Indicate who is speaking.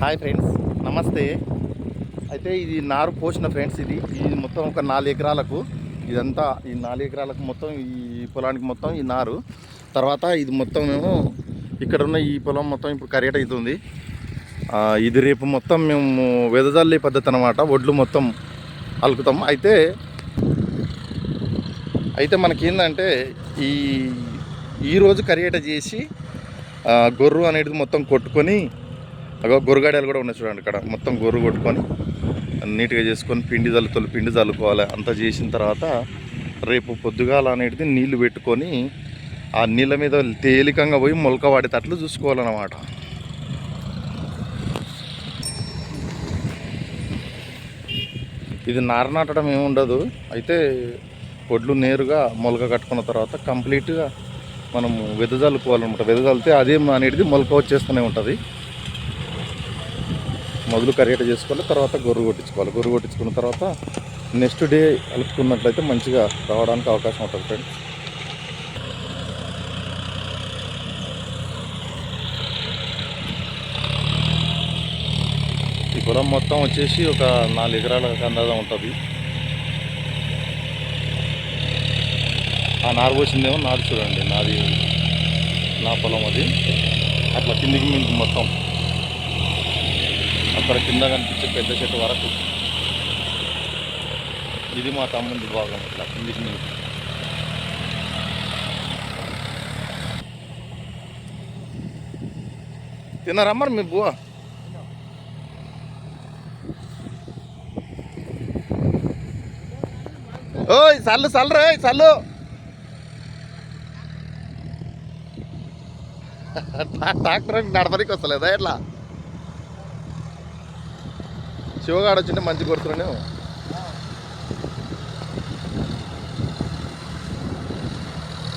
Speaker 1: Hi friends నమస్తే. అయితే ఇది నారు పోసిన ఫ్రెండ్స్ ఇది. ఇది మొత్తం ఒక నాలుగు ఎకరాలకు ఇదంతా ఈ నాలుగు ఎకరాలకు మొత్తం ఈ పొలానికి మొత్తం ఈ నారు. తర్వాత ఇది మొత్తం మేము ఇక్కడ ఉన్న ఈ పొలం మొత్తం ఇప్పుడు కరేట అవుతుంది. ఇది రేపు మొత్తం మేము వెదజల్లే పద్ధతి అనమాట ఒడ్లు మొత్తం అలుకుతాం. అయితే అయితే మనకేందంటే ఈ ఈరోజు కరియేట చేసి గొర్రు అనేది మొత్తం కొట్టుకొని అగో గొర్రుగాడలు కూడా ఉన్నాయి చూడండి ఇక్కడ మొత్తం గొర్రు కొట్టుకొని నీట్గా చేసుకొని పిండి చల్లుతోలు పిండి చల్లుకోవాలి అంతా చేసిన తర్వాత రేపు పొద్దుగాల అనేది నీళ్ళు పెట్టుకొని ఆ నీళ్ళ మీద తేలికంగా పోయి మొలక వాడేటట్లు చూసుకోవాలన్నమాట. ఇది నార నాటడం ఏముండదు అయితే ఒడ్లు నేరుగా మొలక కట్టుకున్న తర్వాత కంప్లీట్గా మనం వెదజల్లుకోవాలన్నమాట. వెదజల్లితే అదే అనేది మొలక వచ్చేస్తూనే ఉంటుంది. మొదలు కరిగట చేసుకోవాలి తర్వాత గొర్రు కొట్టించుకోవాలి. గొర్రు కొట్టించుకున్న తర్వాత నెక్స్ట్ డే కలుపుకున్నట్లయితే మంచిగా రావడానికి అవకాశం ఉంటుంది ఫ్రెండ్స్. ఈ పొలం మొత్తం వచ్చేసి ఒక నాలుగు ఎకరాల అందాజా ఉంటుంది. ఆ నారు పోసిందేమో నాది చూడండి నాది నా పొలం అది. అట్లా కిందికి మీకు మొత్తం అక్కడ కింద కనిపించే పెద్ద చెట్టు వరకు. ఇది మా తమ్ముడి భాగం ఇట్లా కిందికి మీకు తిన్నారా మీ బువ్వ? ఓయ్ చల్లు చల్లు రే చల్లు ట్రాక్టర్ నడపడానికి వస్తలేదా ఎట్లా? శివగాడు వచ్చింటే మంచి కొడుతున్నాను